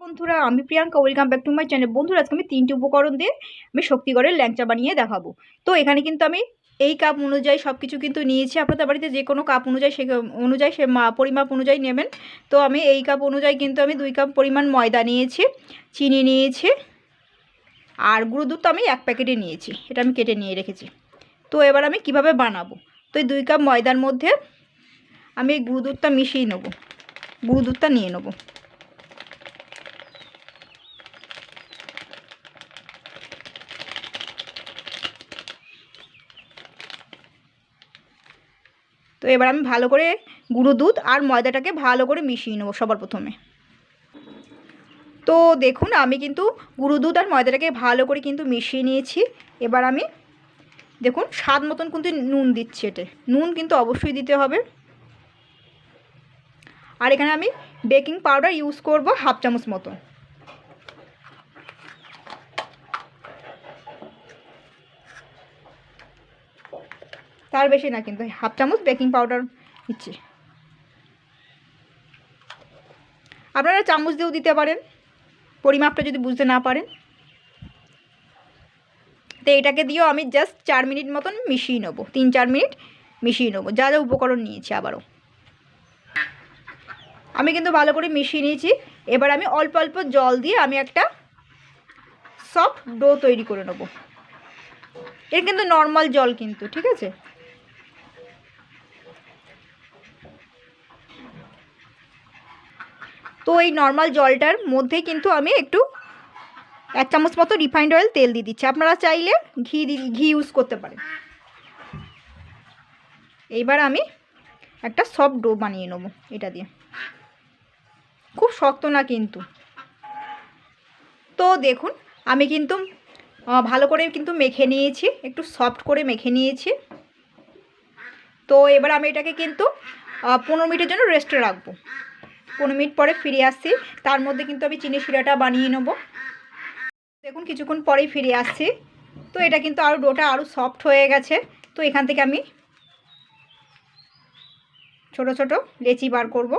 বন্ধুরা, আমি Priyanka welcome back to my channel বন্ধুরা, আজকে আমি তিনটি উপকরণ দিয়ে আমি শক্তিগড়ের ল্যাংচা বানিয়ে দেখাবো। তো এখানে কিন্তু আমি এই কাপ অনুযায়ী সব কিছু কিন্তু নিয়েছি। আপনাদের বাড়িতে যে কোনো কাপ অনুযায়ী সে অনুযায়ী সে পরিমাপ অনুযায়ী নেবেন। তো আমি এই কাপ অনুযায়ী কিন্তু আমি দুই কাপ পরিমাণ ময়দা নিয়েছি, চিনি নিয়েছি, আর গুঁড়ো দুধ তো আমি এক প্যাকেটে নিয়েছি। এটা আমি কেটে নিয়ে রেখেছি। তো এবার আমি কীভাবে বানাবো? তো এই দুই কাপ ময়দার মধ্যে আমি এই গুঁড়ো দুধটা মিশিয়ে নেব। গুঁড়ো দুধটা নিয়ে নেব। এবার আমি ভালো করে গুঁড়ো দুধ আর ময়দাটাকে ভালো করে মিশিয়ে নেব সবার প্রথমে। তো দেখুন, আমি কিন্তু গুঁড়ো দুধ আর ময়দাটাকে ভালো করে কিন্তু মিশিয়ে নিয়েছি। এবার আমি দেখুন, স্বাদ মতন কিন্তু নুন দিচ্ছি এতে। নুন কিন্তু অবশ্যই দিতে হবে। আর এখানে আমি বেকিং পাউডার ইউজ করব হাফ চামচ মতো। তার বেশি না, কিন্তু হাফ চামচ বেকিং পাউডার দিচ্ছি আপনারা চামচ দিয়েও দিতে পারেন, পরিমাপটা যদি বুঝতে না পারেন। তো এটাকে দিয়েও আমি জাস্ট চার মিনিট মতন মিশিয়ে নেব, তিন চার মিনিট মিশিয়ে নেব। যা যা উপকরণ নিয়েছি আবারও। আমি কিন্তু ভালো করে মিশিয়ে নিয়েছি। এবার আমি অল্প অল্প জল দিয়ে আমি একটা সফট ডো তৈরি করে নেব। এটা কিন্তু নর্মাল জল কিন্তু, ঠিক আছে? তো এই নর্মাল জলটার মধ্যে কিন্তু আমি একটু এক চামচ মতো রিফাইন্ড অয়েল তেল দিয়ে দিচ্ছি। আপনারা চাইলে ঘি ঘি ইউজ করতে পারেন। এইবার আমি একটা সফট ডো বানিয়ে নেব এটা দিয়ে। খুব শক্ত না কিন্তু। তো দেখুন, আমি কিন্তু ভালো করে কিন্তু মেখে নিয়েছি, একটু সফট করে মেখে নিয়েছি। তো এবার আমি এটাকে কিন্তু পনেরো মিনিটের জন্য রেস্টে রাখব। পনেরো মিনিট পরে ফিরে আসছি। তার মধ্যে কিন্তু আমি চিনি শিরাটা বানিয়ে নেব। দেখুন, কিছুক্ষণ পরেই ফিরে আসছি। তো এটা কিন্তু আরও ডোটা আরও সফট হয়ে গেছে। তো এখান থেকে আমি ছোট ছোট লেচি বার করব।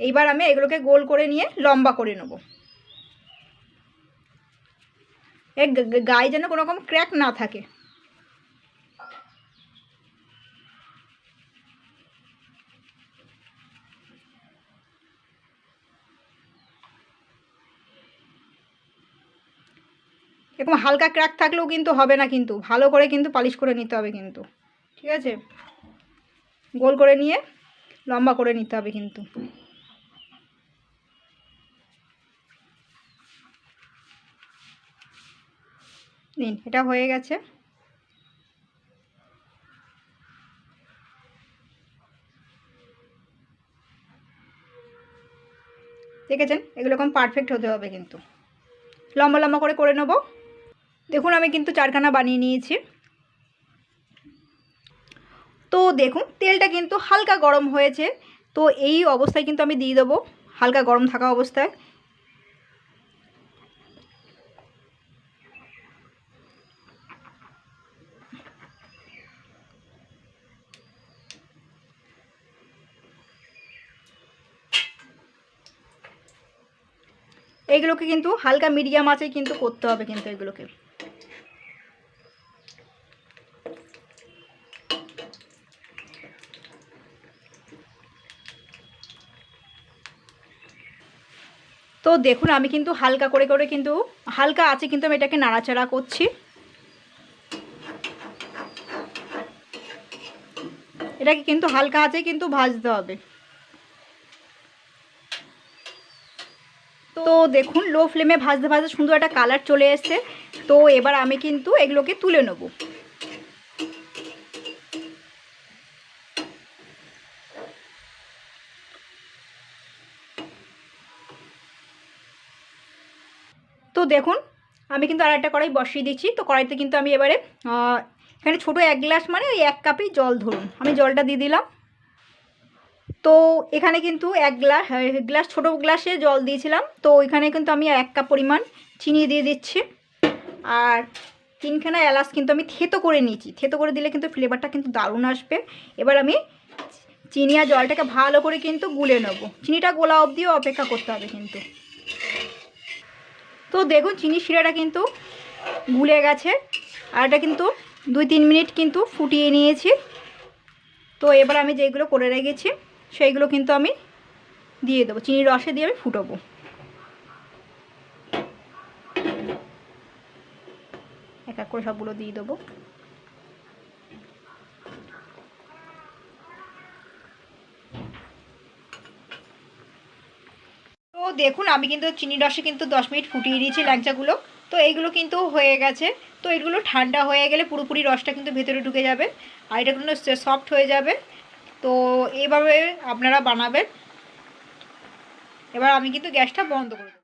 এইবার আমি এগুলোকে গোল করে নিয়ে লম্বা করে নেব। এর গায়ে যেন কোনো রকম ক্র্যাক না থাকে। এরকম হালকা ক্র্যাক থাকলেও কিন্তু হবে না কিন্তু। ভালো করে কিন্তু পালিশ করে নিতে হবে কিন্তু। ঠিক আছে? গোল করে নিয়ে লম্বা করে নিতে হবে কিন্তু। নিন, এটা হয়ে গেছে। দেখেছেন? এগুলো এরকম পারফেক্ট হতে হবে কিন্তু। লম্বা লম্বা করে করে নেব। দেখুন, আমি কিন্তু চারখানা বানিয়ে নিয়েছি। তো দেখুন, তেলটা কিন্তু হালকা গরম হয়েছে। তো এই অবস্থায় কিন্তু আমি দিয়ে দেবো। হালকা গরম থাকা অবস্থায়। এইগুলোকে কিন্তু হালকা মিডিয়াম আছে কিন্তু করতে হবে কিন্তু এগুলোকে। তো দেখুন, আমি কিন্তু হালকা করে করে কিন্তু, হালকা আছে কিন্তু আমি এটাকে নাড়াচাড়া করছি। এটাকে কিন্তু হালকা আছে কিন্তু ভাজতে হবে। তো দেখুন লো ফ্লেমে ভাজতে ভাজতে সুন্দর একটা কালার চলে এসছে। তো এবার আমি কিন্তু এগুলোকে তুলে নেব। তো দেখুন, আমি কিন্তু আর একটা কড়াই বসিয়ে দিচ্ছি। তো কড়াইতে কিন্তু আমি এবারে এখানে ছোটো এক গ্লাস মানে ওই এক কাপেই জল ধরুন। আমি জলটা দিয়ে দিলাম। তো এখানে কিন্তু এক গ্লাস গ্লাস, ছোটো গ্লাসে জল দিয়েছিলাম। তো ওইখানে কিন্তু আমি এক কাপ পরিমাণ চিনি দিয়ে দিচ্ছি। আর তিনখানা এলাচ কিন্তু আমি থেতো করে নিয়েছি। থেতো করে দিলে কিন্তু ফ্লেভারটা কিন্তু দারুণ আসবে। এবার আমি চিনি আর জলটাকে ভালো করে কিন্তু গুলে নেব। চিনিটা গোলা অবধিও অপেক্ষা করতে হবে কিন্তু। তো দেখুন, চিনি শিরাটা কিন্তু গুলে গেছে। আর এটা কিন্তু দুই তিন মিনিট কিন্তু ফুটিয়ে নিয়েছি। তো এবার আমি যেগুলো করে রেখেছি সেইগুলো কিন্তু আমি দিয়ে দেবো। চিনির রসে দিয়ে আমি ফুটাবো। এক এক করে সবগুলো দিয়ে দেবো। তো দেখুন, আমি কিন্তু চিনি রসে কিন্তু দশ মিনিট ফুটিয়ে দিয়েছি ল্যাংচাগুলো। তো এইগুলো কিন্তু হয়ে গেছে। তো এগুলো ঠান্ডা হয়ে গেলে পুরোপুরি রসটা কিন্তু ভেতরে ঢুকে যাবে। আর এটা কিন্তু সফট হয়ে যাবে। তো এইভাবে আপনারা বানাবেন। এবার আমি কিন্তু গ্যাসটা বন্ধ করে